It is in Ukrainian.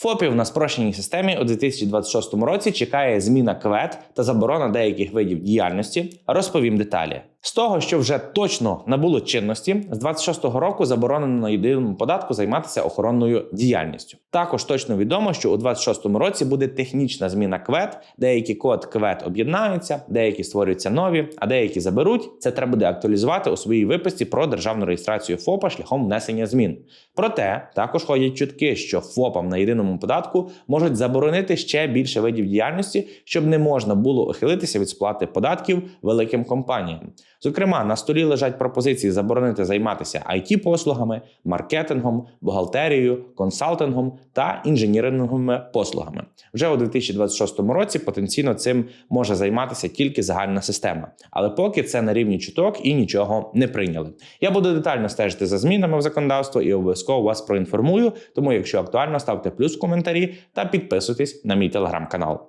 ФОПів на спрощеній системі у 2026 році чекає зміна КВЕД та заборона деяких видів діяльності. Розповім деталі. З того, що вже точно набуло чинності, з 26-го року заборонено на єдиному податку займатися охоронною діяльністю. Також точно відомо, що у 26-му році буде технічна зміна КВЕД, деякі код КВЕД об'єднаються, деякі створюються нові, а деякі заберуть. Це треба буде актуалізувати у своїй виписці про державну реєстрацію ФОПа шляхом внесення змін. Проте також ходять чутки, що ФОПам на єдиному податку можуть заборонити ще більше видів діяльності, щоб не можна було ухилитися від сплати податків великим компаніям. Зокрема, на столі лежать пропозиції заборонити займатися it послугами маркетингом, бухгалтерією, консалтингом та інженіринговими послугами. Вже у 2026 році потенційно цим може займатися тільки загальна система, але поки це на рівні чуток і нічого не прийняли. Я буду детально стежити за змінами в законодавство і обов'язково вас проінформую. Тому, якщо актуально, ставте плюс в коментарі та підписуйтесь на мій телеграм-канал.